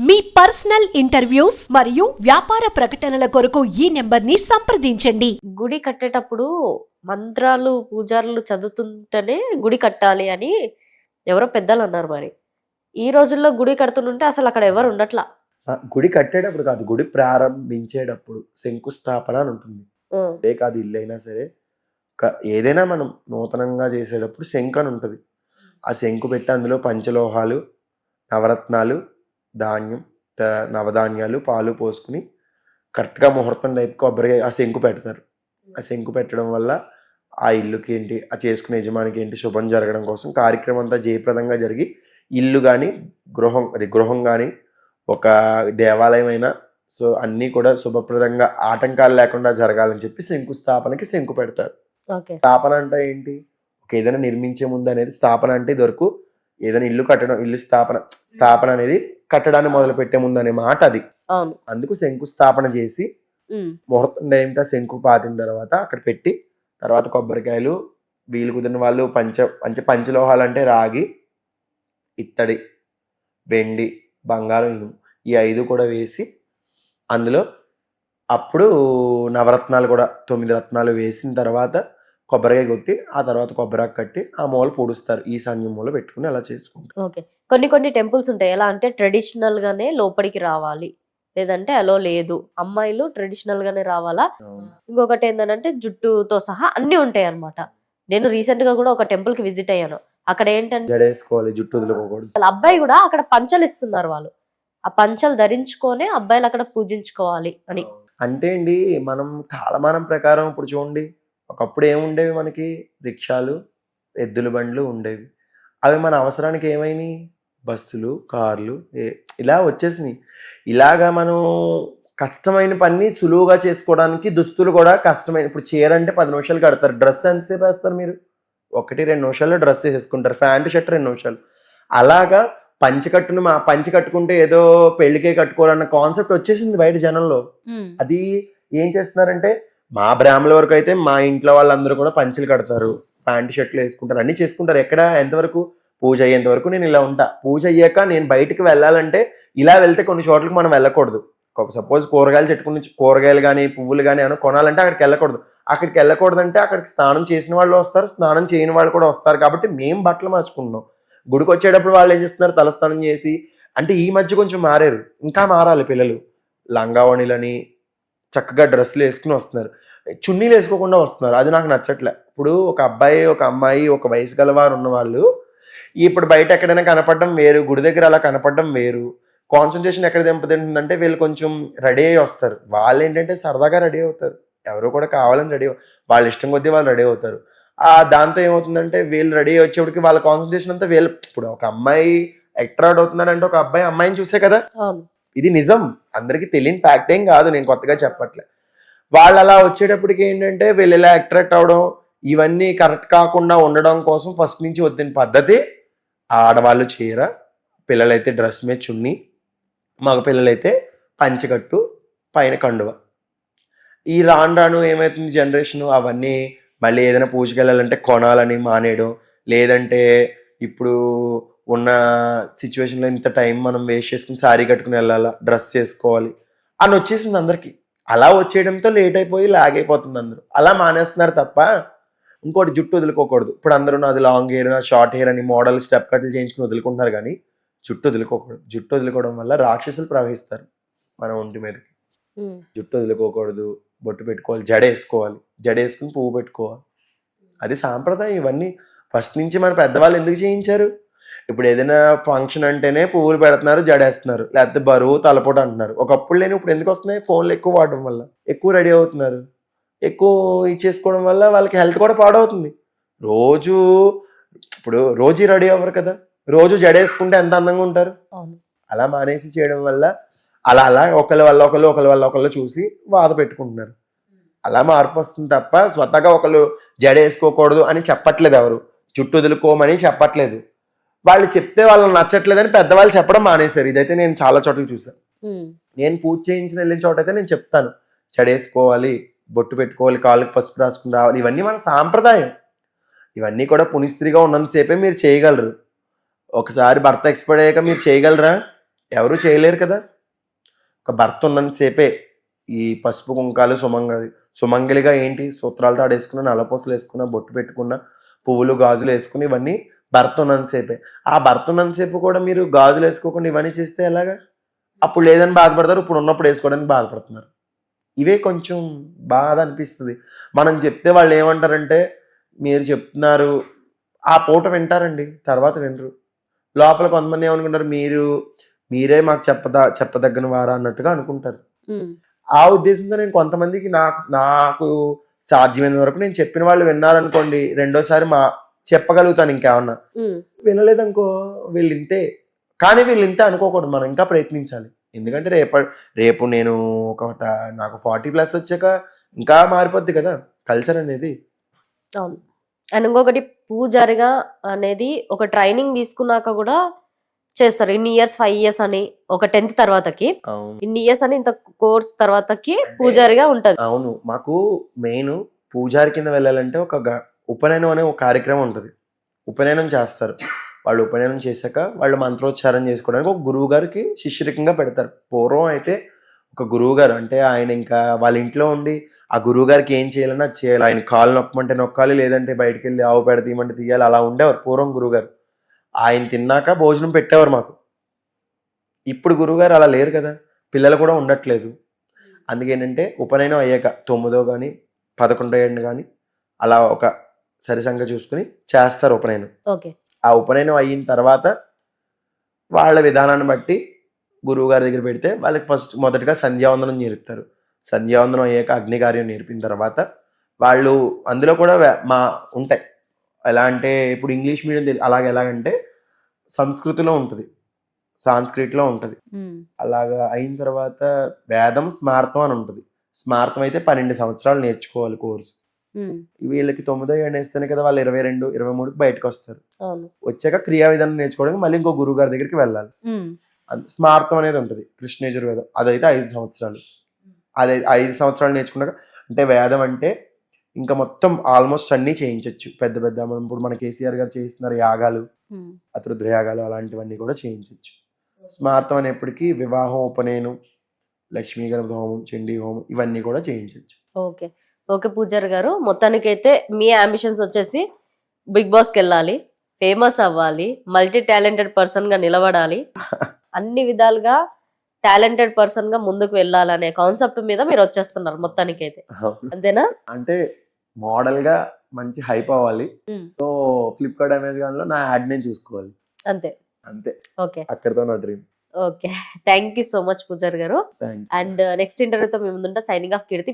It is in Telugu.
మీ పర్సనల్ ఇంటర్వ్యూస్ మరియు వ్యాపార ప్రకటనల కొరకు ఈ నెంబర్ని సంప్రదించండి. గుడి కట్టేటప్పుడు మంత్రాలు పూజారులు చదువుతుంటేనే గుడి కట్టాలి అని ఎవరో పెద్దలు అన్నారు మరి. ఈ రోజుల్లో గుడి కడుతుంటే అసలు అక్కడ ఎవరు ఉండట్లా? ఆ, గుడి కట్టేటప్పుడు కాదు గుడి ప్రారంభించేటప్పుడు శంకుస్థాపన అని ఉంటుంది. అదే కాదు ఇల్లు అయినా సరే క- ఏదైనా మనం నూతనంగా చేసేటప్పుడు శంకు అని ఉంటుంది. ఆ శంకు పెట్టి అందులో పంచలోహాలు నవరత్నాలు ధాన్యం నవధాన్యాలు పాలు పోసుకుని కరెక్ట్గా ముహూర్తం టైపు కొబ్బరి ఆ శంకు పెడతారు. ఆ శంకు పెట్టడం వల్ల ఆ ఇల్లుకి ఏంటి ఆ చేసుకునే యజమానికి ఏంటి శుభం జరగడం కోసం కార్యక్రమం అంతా జయప్రదంగా జరిగి ఇల్లు కానీ గృహం అది గృహం కానీ ఒక దేవాలయం అయినా సో అన్నీ కూడా శుభప్రదంగా ఆటంకాలు లేకుండా జరగాలని చెప్పి శంకుస్థాపనకి శంకు పెడతారు. స్థాపన అంటే ఏంటి? ఒక ఏదైనా నిర్మించే ముందు అనేది స్థాపన అంటే ఇది వరకు ఏదైనా ఇల్లు కట్టడం ఇల్లు స్థాపన స్థాపన అనేది కట్టడాన్ని మొదలు పెట్టే ముందు అనే మాట అది. అందుకు శంకుస్థాపన చేసి ముహూర్తం ఏమిటో శంకు పాతిన తర్వాత అక్కడ పెట్టి తర్వాత కొబ్బరికాయలు వీలు కుదిరిన వాళ్ళు పంచ పంచ పంచలోహాలు అంటే రాగి ఇత్తడి వెండి బంగారం ఈ ఐదు కూడా వేసి అందులో అప్పుడు నవరత్నాలు కూడా తొమ్మిది రత్నాలు వేసిన తర్వాత కొబ్బరికాయ కొట్టి ఆ తర్వాత కొబ్బరాకు కట్టి ఆ మూల పూడుస్తారు. ఈశాన్యం మూల పెట్టుకుని అలా చేసుకుంటారు ఓకే. కొన్ని కొన్ని టెంపుల్స్ ఉంటాయి. ఎలా అంటే ట్రెడిషనల్ గానే లోపలికి రావాలి. లేదంటే అలో లేదు. అమ్మాయిలు ట్రెడిషనల్ గానే రావాలా ఇంకొకటి ఏంటంటే జుట్టుతో సహా అన్ని ఉంటాయి అన్నమాట నేను రీసెంట్గా కూడా ఒక టెంపుల్కి విజిట్ అయ్యాను. అక్కడ ఏంటంటే జడేసుకోవాలి జుట్టు వదులుకోకూడదు. వాళ్ళ అబ్బాయి కూడా అక్కడ పంచలు ఇస్తున్నారు వాళ్ళు. ఆ పంచలు ధరించుకొని అబ్బాయిలు అక్కడ పూజించుకోవాలి అని. అంటే అండి మనం కాలమానం ప్రకారం ఇప్పుడు చూడండి ఒకప్పుడు ఏముండేవి మనకి? రిక్షాలు ఎద్దుల బండ్లు ఉండేవి. అవి మన అవసరానికి ఏమైనాయి? బస్సులు కార్లు ఇలా వచ్చేసినాయి. ఇలాగా మనం కష్టమైన పని సులువుగా చేసుకోవడానికి దుస్తులు కూడా కష్టమైన ఇప్పుడు చీర అంటే పది నిమిషాలు కడతారు. డ్రెస్ ఎంతసేపు వేస్తారు మీరు? ఒకటి రెండు నిమిషాల్లో డ్రెస్ వేసుకుంటారు ప్యాంటు షర్ట్ రెండు నిమిషాలు. అలాగా పంచి కట్టును మా పంచి కట్టుకుంటే ఏదో పెళ్ళికే కట్టుకోవాలన్న కాన్సెప్ట్ వచ్చేసింది బయట జనంలో. అది ఏం చేస్తున్నారంటే మా బ్రాహ్మణుల వరకు అయితే మా ఇంట్లో వాళ్ళందరూ కూడా పంచులు కడతారు ప్యాంట్ షర్ట్లు వేసుకుంటారు అన్ని చేసుకుంటారు. ఎక్కడ ఎంతవరకు? పూజ అయ్యేంత వరకు నేను ఇలా ఉంటా. పూజ అయ్యాక నేను బయటికి వెళ్ళాలంటే ఇలా వెళ్తే కొన్ని చోట్లకి మనం వెళ్ళకూడదు. సపోజ్ కూరగాయలు చెట్టుకుని నుంచి కూరగాయలు కానీ పువ్వులు కానీ ఏమైనా కొనాలంటే అక్కడికి వెళ్ళకూడదు. అక్కడికి వెళ్ళకూడదంటే అక్కడికి స్నానం చేసిన వాళ్ళు వస్తారు స్నానం చేయని వాళ్ళు కూడా వస్తారు. కాబట్టి మేము బట్టలు మార్చుకుంటున్నాం. గుడికి వచ్చేటప్పుడు వాళ్ళు ఏం చేస్తున్నారు? తలస్నానం చేసి అంటే ఈ మధ్య కొంచెం మారారు. ఇంకా మారాలి పిల్లలు. లంగావణిలని చక్కగా డ్రెస్సులు వేసుకుని వస్తున్నారు. చున్నీలు వేసుకోకుండా వస్తున్నారు. అది నాకు నచ్చట్లే. ఇప్పుడు ఒక అబ్బాయి ఒక అమ్మాయి ఒక వయసు గలవారు ఉన్న వాళ్ళు ఇప్పుడు బయట ఎక్కడైనా కనపడడం వేరు గుడి దగ్గర అలా కనపడడం వేరు. కాన్సన్ట్రేషన్ ఎక్కడ దెంపతింటుందంటే వీళ్ళు కొంచెం రెడీ అయ్యి వస్తారు. వాళ్ళు ఏంటంటే సరదాగా రెడీ అవుతారు. ఎవరు కూడా కావాలని రెడీ వాళ్ళ ఇష్టం కొద్దీ వాళ్ళు రెడీ అవుతారు. ఆ దాంతో ఏమవుతుందంటే వీళ్ళు రెడీ వచ్చేప్పటికి వాళ్ళ కాన్సన్ట్రేషన్ అంతా వీళ్ళు ఇప్పుడు ఒక అమ్మాయి అట్రాక్ట్ అవుతున్నాడంటే ఒక అబ్బాయి అమ్మాయిని చూసే కదా? ఇది నిజం. అందరికీ తెలియని ఫ్యాక్ట్ ఏం కాదు. నేను కొత్తగా చెప్పట్లే. వాళ్ళు అలా వచ్చేటప్పటికి ఏంటంటే వీళ్ళు ఇలా అట్రాక్ట్ అవడం ఇవన్నీ కరెక్ట్ కాకుండా ఉండడం కోసం ఫస్ట్ నుంచి వద్దిన పద్ధతి. ఆడవాళ్ళు చీర పిల్లలైతే డ్రెస్ మీద చున్నీ మగ పిల్లలైతే పంచకట్టు పైన కండువ. ఈ రాను రాను ఏమవుతుంది జనరేషన్ అవన్నీ మళ్ళీ ఏదైనా పూజకి వెళ్ళాలంటే కొనాలని మానేయడం. లేదంటే ఇప్పుడు ఉన్న సిచ్యువేషన్లో ఇంత టైం మనం వేస్ట్ చేసుకుని శారీ కట్టుకుని వెళ్ళాలా డ్రెస్ చేసుకోవాలి అని వచ్చేసింది అందరికి. అలా వచ్చేయడంతో లేట్ అయిపోయి లాగ్ అయిపోతుంది అందరూ. అలా మానేస్తున్నారు తప్ప ఇంకోటి జుట్టు వదులుకోకూడదు. ఇప్పుడు అందరూ నాది లాంగ్ హెయిర్ నా షార్ట్ హెయిర్ అని మోడల్ స్టెప్ కట్లు చేయించుకుని వదులుకుంటున్నారు కానీ జుట్టు వదులుకోకూడదు. జుట్టు వదులుకోవడం వల్ల రాక్షసులు ప్రవహిస్తారు మన ఒంటి మీదకి. జుట్టు వదులుకోకూడదు. బొట్టు పెట్టుకోవాలి జడ వేసుకోవాలి. జడ వేసుకుని పువ్వు పెట్టుకోవాలి. అది సాంప్రదాయం ఇవన్నీ. ఫస్ట్ నుంచి మన పెద్దవాళ్ళు ఎందుకు చేయించారు? ఇప్పుడు ఏదైనా ఫంక్షన్ అంటేనే పువ్వులు పెడుతున్నారు జడేస్తున్నారు. లేకపోతే బరువు తలపోటు అంటున్నారు. ఒకప్పుడు లేని ఇప్పుడు ఎందుకు వస్తున్నాయి? ఫోన్లు ఎక్కువ వాడడం వల్ల. ఎక్కువ రెడీ అవుతున్నారు. ఎక్కువ ఇచ్చేసుకోవడం వల్ల వాళ్ళకి హెల్త్ కూడా పాడవుతుంది. రోజు ఇప్పుడు రోజు రెడీ అవ్వరు కదా. రోజు జడేసుకుంటే ఎంత అందంగా ఉంటారు? అలా మానేసి చేయడం వల్ల అలా అలా ఒకళ్ళ వల్ల ఒకళ్ళు ఒకళ్ళ వల్ల ఒకళ్ళు చూసి బాధ పెట్టుకుంటున్నారు. అలా మార్పు వస్తుంది తప్ప స్వతహాగా ఒకళ్ళు జడ వేసుకోకూడదు అని చెప్పట్లేదు ఎవరు. జుట్టు వదులుకోమని చెప్పట్లేదు. వాళ్ళు చెప్తే వాళ్ళకి నచ్చట్లేదని పెద్దవాళ్ళు చెప్పడం మానేశారు. ఇదైతే నేను చాలా చోట్ల చూసాను నేను పూజ చేయించిన వెళ్ళిన చోట అయితే నేను చెప్తాను. జడేసుకోవాలి బొట్టు పెట్టుకోవాలి కాళ్ళకి పసుపు రాసుకుని రావాలి. ఇవన్నీ మన సాంప్రదాయం. ఇవన్నీ కూడా పునిస్త్రీగా ఉన్నంతసేపే మీరు చేయగలరు. ఒకసారి భర్త ఎక్స్పైర్ అయ్యాక మీరు చేయగలరా? ఎవరు చేయలేరు కదా. ఒక భర్త ఉన్నంతసేపే ఈ పసుపు కుంకాలు సుమంగలి సుమంగలిగా ఏంటి? సూత్రాలతో ఆడేసుకున్న నల్లపూసలు వేసుకున్న బొట్టు పెట్టుకున్న పువ్వులు గాజులు వేసుకుని ఇవన్నీ భర్త ఉన్నంతసేపే ఆ భర్త ఉన్నంతసేపు కూడా మీరు గాజులు వేసుకోకుండా ఇవన్నీ చేస్తే ఎలాగా? అప్పుడు లేదని బాధపడతారు ఇప్పుడు ఉన్నప్పుడు వేసుకోవడానికి బాధపడుతున్నారు. ఇవే కొంచెం బాధ అనిపిస్తుంది. మనం చెప్తే వాళ్ళు ఏమంటారంటే మీరు చెప్తున్నారు. ఆ పూట వింటారండి తర్వాత వినరు. లోపల కొంతమంది ఏమనుకుంటారు మీరు మీరే మాకు చెప్పదా చెప్పదగ్గన వారా అన్నట్టుగా అనుకుంటారు. ఆ ఉద్దేశంతో నేను కొంతమందికి నాకు నాకు సాధ్యమైన వరకు నేను చెప్పిన వాళ్ళు విన్నారనుకోండి రెండోసారి మా చెప్పగలుగుతాను ఇంకేమన్నా. వినలేదనుకో వీళ్ళు ఇంతే. కానీ వీళ్ళు ఇంతే అనుకోకూడదు. మనం ఇంకా ప్రయత్నించాలి. ఎందుకంటే రేప రేపు నేను ఒక నాకు ఫార్టీ ప్లస్ వచ్చాక ఇంకా మారిపోద్ది కదా. కల్చర్ అనేది. అవును. అండ్ ఇంకొకటి పూజారిగా అనేది ఒక ట్రైనింగ్ తీసుకున్నాక కూడా చేస్తారు. ఇన్ని ఇయర్స్ ఫైవ్ ఇయర్స్ అని ఒక టెన్త్ తర్వాతకి. ఇన్ని ఇయర్స్ అని ఇంత కోర్స్ తర్వాతకి పూజారిగా ఉంటది. అవును. మాకు మెయిన్ పూజారి కింద వెళ్ళాలంటే ఒక ఉపనయనం అనే ఒక కార్యక్రమం ఉంటుంది. ఉపనయనం చేస్తారు. వాళ్ళు ఉపనయనం చేశాక వాళ్ళు మంత్రోచ్చారం చేసుకోవడానికి ఒక గురువు గారికి శిష్యరికంగా పెడతారు. పూర్వం అయితే ఒక గురువు గారు అంటే ఆయన ఇంకా వాళ్ళ ఇంట్లో ఉండి ఆ గురువు గారికి ఏం చేయాలన్నా అది చేయాలి. ఆయన కాలు నొక్కమంటే నొక్కాలి లేదంటే బయటికి వెళ్ళి ఆవు పెడ తీయమంటే తీయాలి అలా ఉండేవారు పూర్వం గురువు గారు ఆయన తిన్నాక భోజనం పెట్టేవారు మాకు. ఇప్పుడు గురువుగారు అలా లేరు కదా పిల్లలు కూడా ఉండట్లేదు. అందుకేంటంటే ఉపనయనం అయ్యాక తొమ్మిదో కానీ పదకొండో ఏడు కానీ అలా ఒక సరిసంగ చూసుకుని చేస్తారు ఉపనయనం. ఓకే. ఆ ఉపనయనం అయిన తర్వాత వాళ్ళ విధానాన్ని బట్టి గురువు గారి దగ్గర పెడితే వాళ్ళకి ఫస్ట్ మొదటగా సంధ్యావందనం నేర్పుతారు. సంధ్యావందనం అయ్యాక అగ్నికార్యం నేర్పిన తర్వాత వాళ్ళు అందులో కూడా మా ఉంటాయి. ఎలా అంటే ఇప్పుడు ఇంగ్లీష్ మీడియం అలాగే ఎలాగంటే సంస్కృతిలో ఉంటుంది. సాంస్క్రిట్లో ఉంటుంది. అలాగా అయిన తర్వాత వేదం స్మార్థం అని ఉంటుంది. స్మార్థం అయితే పన్నెండు సంవత్సరాలు నేర్చుకోవాలి కోర్సు. వీళ్ళకి తొమ్మిదో ఏడు వేస్తేనే కదా వాళ్ళు ఇరవై రెండు ఇరవై మూడుకి బయటకు వస్తారు వచ్చాక క్రియా విధానం నేర్చుకోవడానికి మళ్ళీ ఇంకో గురువు గారి దగ్గరికి వెళ్ళాలి. స్మార్థం అనేది ఉంటుంది కృష్ణయజుర్వేదం అదైతే ఐదు సంవత్సరాలు. అది ఐదు సంవత్సరాలు నేర్చుకున్నాక అంటే వేదం అంటే ఇంకా మొత్తం ఆల్మోస్ట్ అన్నీ చేయించవచ్చు పెద్ద పెద్ద మనం ఇప్పుడు మన కేసీఆర్ గారు చేయిస్తున్నారు యాగాలు అతృద్ర యాగాలు అలాంటివన్నీ కూడా చేయించవచ్చు స్మార్థం అనేప్పటికీ వివాహం ఉపనయనం లక్ష్మీ గణపతి హోమం చండీ హోమం ఇవన్నీ కూడా చేయించవచ్చు ఓకే. ఓకే పూజారి గారు మొత్తానికైతే మీ అంబిషన్స్ వచ్చేసి బిగ్ బాస్కి వెళ్ళాలి ఫేమస్ అవ్వాలి మల్టీ టాలెంటెడ్ పర్సన్గా నిలబడాలి. అన్ని విధాలుగా టాలెంటెడ్ పర్సన్గా ముందుకు వెళ్ళాలనే కాన్సెప్ట్ మీద మీరు వచ్చేస్తున్నారు మొత్తానికైతే. అంతేనా? అంటే మోడల్గా మంచి హైప్ అవ్వాలి. సో ఫ్లిప్కార్ట్ అమెజాన్లో నా యాడ్ నేను చూసుకోవాలి. అంతే. అంతే. ఓకే. అక్కడితో నా dream okay. Thank you so much పూజారి గారు. అండ్ నెక్స్ట్ ఇంటర్వ్యూతో మేము ముందుంటే సైనింగ్ ఆఫ్ కీర్తి